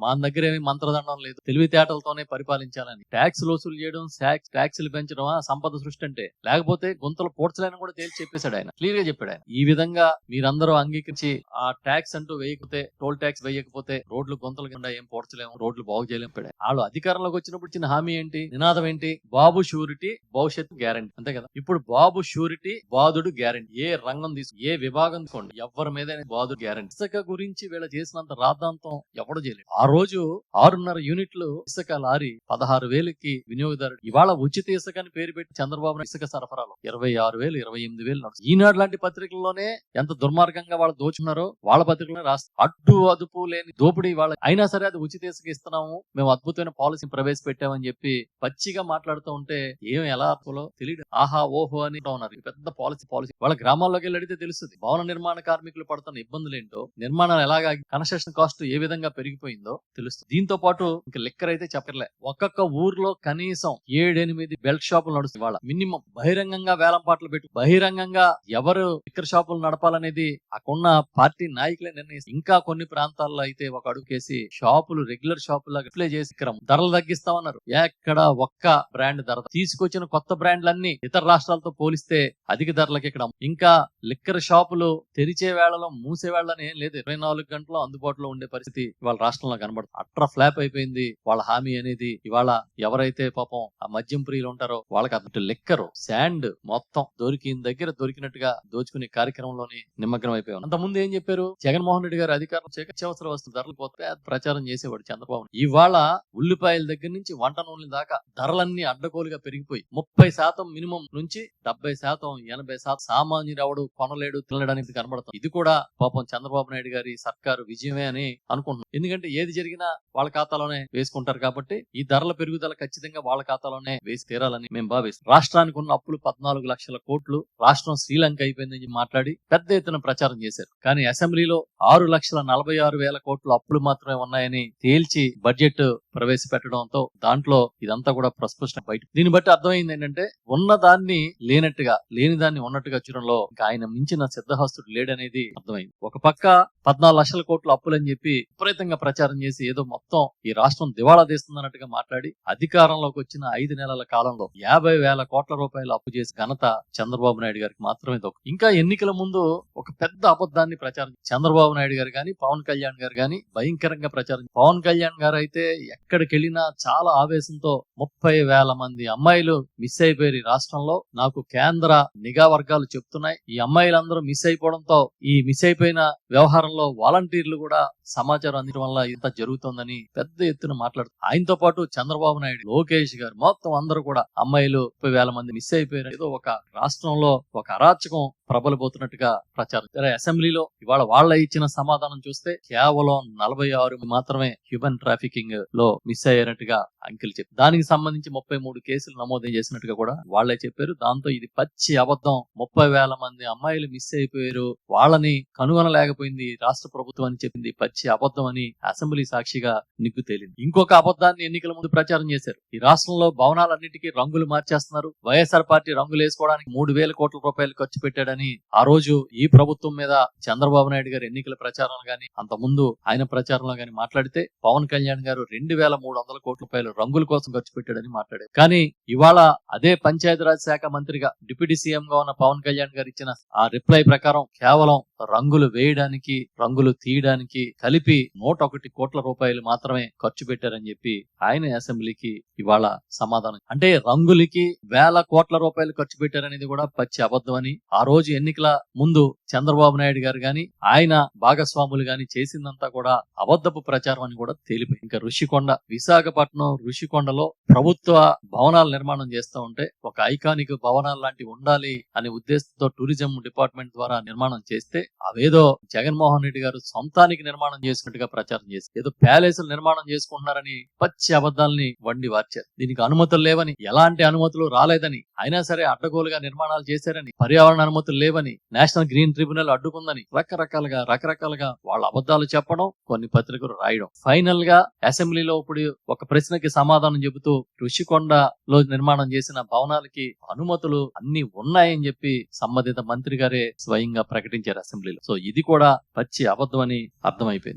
మా దగ్గర ఏమి మంత్రదండం లేదు. తెలివితేటలతోనే పరిపాలించాలని. ట్యాక్స్ వసూలు చేయడం ట్యాక్స్లు పెంచడం ఆ సంపద సృష్టి అంటే. లేకపోతే గుంతలు పూడ్చలేని కూడా తేల్చి చెప్పేశాడు ఆయన. క్లియర్గా చెప్పాడు ఆయన. ఈ విధంగా మీరందరూ అంగీకరించి ఆ ట్యాక్స్ అంటూ వేయకపోతే టోల్ ట్యాక్స్ వేయకపోతే రోడ్లు గుంతలు కింద ఏం పోడ్చలేము రోడ్లు బాగు చేయలేము వాళ్ళు అధికారంలోకి వచ్చినప్పుడు ఇచ్చిన హామీ ఏంటి? నినాదం ఏంటి? బాబు షూరిటీ భవిష్యత్తు గ్యారంటీ. అంతే కదా? ఇప్పుడు బాబు షూరిటీ బాధుడు గ్యారంటీ. ఏ రంగం తీసు ఏ విభాగం తీసుకోండి ఎవరి మీద బాధుడు గ్యారంటీ. గురించి వీళ్ళ చేసినంత రాద్ధాంతం ఎవడు చేయలేదు ఆ రోజు ఆరున్నర యూనిట్లు ఇసుక లారీ పదహారు వేలకి వినియోగదారుడు. ఇవాళ ఉచిత ఇసుక అని పేరు పెట్టి చంద్రబాబు ఇసుక సరఫరాలో ఇరవై ఆరు వేలు ఇరవై ఎనిమిది వేలు నడుస్తుంది. ఈనాడు లాంటి పత్రికల్లోనే ఎంత దుర్మార్గంగా వాళ్ళు దోచున్నారో వాళ్ళ పత్రికలోనే రాస్తారు అడ్డు అదుపు లేని దోపిడీ వాళ్ళ అయినా సరే అది ఉచిత ఇసుక ఇస్తున్నాము మేము అద్భుతమైన పాలసీ ప్రవేశపెట్టామని చెప్పి పచ్చిగా మాట్లాడుతూ ఉంటే ఏం ఎలా అర్థంలో తెలియదు ఆహా ఓహో అని ఉన్నారు. పెద్ద పాలసీ పాలసీ. వాళ్ళ గ్రామాల్లోకి వెళ్ళి అడిగితే తెలుస్తుంది. భవన నిర్మాణ కార్మికులు పడుతున్న ఇబ్బందులు ఏంటో నిర్మాణాలు ఎలాగా కన్స్ట్రక్షన్ కాస్ట్ ఏ విధంగా పెరిగిపోయిందో తెలుస్తుంది. దీంతో పాటు ఇంకా లెక్కర్ అయితే చెప్పలే ఒక్కొక్క ఊర్లో కనీసం ఏడెనిమిది బెల్ట్ షాపులు నడుస్తుంది వాళ్ళ మినిమం బహిరంగంగా వేలం పాటలు పెట్టి. బహిరంగంగా ఎవరు లిక్కర్ షాపులు నడపాలనేది అక్కడున్న పార్టీ నాయకులే నిర్ణయిస్తారు. ఇంకా కొన్ని ప్రాంతాల్లో అయితే ఒక అడుగుకేసి షాపులు రెగ్యులర్ షాపులు డిస్ప్లే చేసి ఇక్కడ ధరలు తగ్గిస్తామన్నారు. ఎక్కడ ఒక్క బ్రాండ్ ధర తీసుకొచ్చిన కొత్త బ్రాండ్లన్నీ ఇతర రాష్ట్రాలతో పోలిస్తే అధిక ధరలకు ఇక్కడ ఇంకా లిక్కర్ షాపులు తెరిచే వేళలో మూసే వేళలో ఏం లేదు. ఇరవై నాలుగు గంటలు అందుబాటులో ఉండే పరిస్థితి వాళ్ళ రాష్ట్రంలో కనబడుతుంది. అట్ర ఫ్లాప్ అయిపోయింది. వాళ్ళ హామీ అనేది ఇవాళ ఎవరైతే పాపం ఆ మద్యం ప్రియులు ఉంటారో వాళ్ళకి అటు లెక్కరు. శాండ్ మొత్తం దొరికిన దగ్గర దొరికినట్టుగా దోచుకునే కార్యక్రమంలోని నిమగ్నం అయిపోయాం. అంత ముందు ఏం చెప్పారు? జగన్మోహన్ రెడ్డి గారు అధికారం చేయక వస్తువు ధరలు పోతే ప్రచారం చేసేవాడు చంద్రబాబు ఇవాళ ఉల్లిపాయల దగ్గర నుంచి వంట నూనెల దాకా ధరలన్నీ అడ్డగోలుగా పెరిగిపోయి ముప్పై శాతం మినిమం నుంచి డెబ్బై శాతం ఎనభై శాతం సామాన్యుడు ఎవడు కొనలేడు తినడానికి కనబడతాం ఇది కూడా పాపం చంద్రబాబు నాయుడు గారి సర్కారు విజయమే అని అనుకుంటున్నాం. ఎందుకంటే ఏది జరిగినా వాళ్ళ ఖాతాలోనే వేసుకుంటారు కాబట్టి ఈ ధరల పెరుగుదల ఖచ్చితంగా వాళ్ళ ఖాతాలోనే వేసి తీరాలని మేము భావిస్తాం రాష్ట్రానికి ఉన్న అప్పులు పద్నాలుగు లక్షల కోట్లు. రాష్ట్రం శ్రీలంక అయిపోయిందని మాట్లాడి పెద్ద ఎత్తున ప్రచారం చేశారు. కానీ అసెంబ్లీలో ఆరు లక్షల నలభై ఆరు వేల కోట్లు అప్పులు మాత్రమే ఉన్నాయని తేల్చి బడ్జెట్ ప్రవేశపెట్టడంతో దాంట్లో ఇదంతా కూడా ప్రస్పష్టం బయట. దీన్ని బట్టి అర్థమైంది ఏంటంటే ఉన్న దాన్ని లేనట్టుగా లేని దాన్ని ఉన్నట్టుగా చూడంలో ఇంకా ఆయన మించిన సిద్ధహస్తుడు లేడనేది అర్థమైంది. ఒక పక్క పద్నాలుగు లక్షల కోట్లు అప్పులని చెప్పి విపరీతంగా ప్రచారం చేసి ఏదో మొత్తం ఈ రాష్ట్రం దివాళా తీస్తుందన్నట్టుగా మాట్లాడి అధికారంలోకి వచ్చిన ఐదు నెలల కాలంలో యాభై వేల కోట్ల రూపాయలు అప్పు చేసి ఘనత చంద్రబాబు నాయుడు గారికి మాత్రమే దొక్కు ఇంకా ఎన్నికల ముందు ఒక పెద్ద అబద్ధాన్ని ప్రచారం చంద్రబాబు నాయుడు గారు కానీ పవన్ కళ్యాణ్ గారు కానీ భయంకరంగా ప్రచారం పవన్ కళ్యాణ్ గారు అయితే ఎక్కడికి వెళ్ళినా చాలా ఆవేశంతో ముప్పై వేల మంది అమ్మాయిలు మిస్ అయిపోయారు ఈ రాష్ట్రంలో. నాకు కేంద్ర నిఘా వర్గాలు చెప్తున్నాయి. ఈ అమ్మాయిలందరూ మిస్ అయిపోవడంతో ఈ మిస్ అయిపోయిన వ్యవహారంలో వాలంటీర్లు కూడా సమాచారం అందించడం వల్ల ఇంత జరుగుతోందని పెద్ద ఎత్తున మాట్లాడుతారు ఆయనతో పాటు చంద్రబాబు నాయుడు లోకేష్ గారు మొత్తం అందరూ కూడా అమ్మాయిలు ముప్పై వేల మంది మిస్ అయిపోయారు. ఏదో ఒక రాష్ట్రంలో ఒక అరాచకం ప్రబలబోతున్నట్టుగా ప్రచారం అసెంబ్లీలో ఇవాళ వాళ్ళ ఇచ్చిన సమాధానం చూస్తే కేవలం నలభై ఆరు మాత్రమే హ్యూమన్ ట్రాఫికింగ్లో మిస్ అయ్యారట్టుగా అంకెలు చెప్పారు దానికి సంబంధించి ముప్పై మూడు కేసులు నమోదు చేసినట్టుగా కూడా వాళ్ళే చెప్పారు. దాంతో ఇది పచ్చి అబద్ధం. ముప్పై వేల మంది అమ్మాయిలు మిస్ అయిపోయారు. వాళ్ళని కనుగొనలేకపోయింది రాష్ట్ర ప్రభుత్వం అని చెప్పింది. పచ్చి అబద్ధం అని అసెంబ్లీ సాక్షిగా నిగ్గు తేలింది. ఇంకొక అబద్ధాన్ని ఎన్నికల ముందు ప్రచారం చేశారు. ఈ రాష్ట్రంలో భవనాలన్నిటికీ రంగులు మార్చేస్తున్నారు. వైఎస్ఆర్ పార్టీ రంగులు వేసుకోవడానికి మూడు వేల కోట్ల రూపాయలు ఖర్చు పెట్టాడని ఆ రోజు ఈ ప్రభుత్వం మీద చంద్రబాబు నాయుడు గారు ఎన్నికల ప్రచారం గాని అంత ముందు ఆయన ప్రచారంలో గాని మాట్లాడితే పవన్ కళ్యాణ్ గారు రెండు వేల మూడు వందల కోట్ల రూపాయలు రంగుల కోసం ఖర్చు పెట్టాడని మాట్లాడారు కానీ ఇవాళ అదే పంచాయతీరాజ్ శాఖ మంత్రిగా డిప్యూటీ సీఎం గా ఉన్న పవన్ కళ్యాణ్ గారు ఇచ్చిన ఆ రిప్లై ప్రకారం కేవలం రంగులు వేయడానికి రంగులు తీయడానికి కలిపి నూట ఒకటి కోట్ల రూపాయలు మాత్రమే ఖర్చు పెట్టారని చెప్పి ఆయన అసెంబ్లీకి ఇవాళ సమాధానం. అంటే రంగులకి వేల కోట్ల రూపాయలు ఖర్చు పెట్టారనేది కూడా పచ్చి అబద్దమని ఆ రోజు ఎన్నికల ముందు చంద్రబాబు నాయుడు గారు గాని ఆయన భాగస్వాములు గాని చేసిందంతా కూడా అబద్ధపు ప్రచారం అని కూడా తేలిపోయి ఇంకా ఋషికొండ విశాఖపట్నం ఋషికొండలో ప్రభుత్వ భవనాల నిర్మాణం చేస్తూ ఉంటే ఒక ఐకానిక్ భవనాలు లాంటివి ఉండాలి అనే ఉద్దేశంతో టూరిజం డిపార్ట్మెంట్ ద్వారా నిర్మాణం చేస్తే అవేదో జగన్మోహన్ రెడ్డి గారు సొంతానికి నిర్మాణం చేసినట్టుగా ప్రచారం చేసి ఏదో ప్యాలెస్ నిర్మాణం చేసుకుంటున్నారని పచ్చి అబద్ధాలని వండి వార్చారు. దీనికి అనుమతులు లేవని ఎలాంటి అనుమతులు రాలేదని అయినా సరే అడ్డగోలుగా నిర్మాణాలు చేశారని పర్యావరణ అనుమతులు లేవని నేషనల్ గ్రీన్ ట్రిబ్యునల్ అడ్డుకుందని రకరకాలుగా రకరకాలుగా వాళ్ళ అబద్దాలు చెప్పడం కొన్ని పత్రికలు రాయడం. ఫైనల్గా అసెంబ్లీలో అప్పుడు ఒక ప్రశ్నకి సమాధానం చెబుతూ ఋషికొండలో నిర్మాణం చేసిన భవనాలకి అనుమతులు అన్ని ఉన్నాయని చెప్పి సంబంధిత మంత్రి గారే స్వయంగా ప్రకటించారు అసెంబ్లీలో. సో ఇది కూడా పచ్చి అబద్ధం అని అర్థమైపోయింది.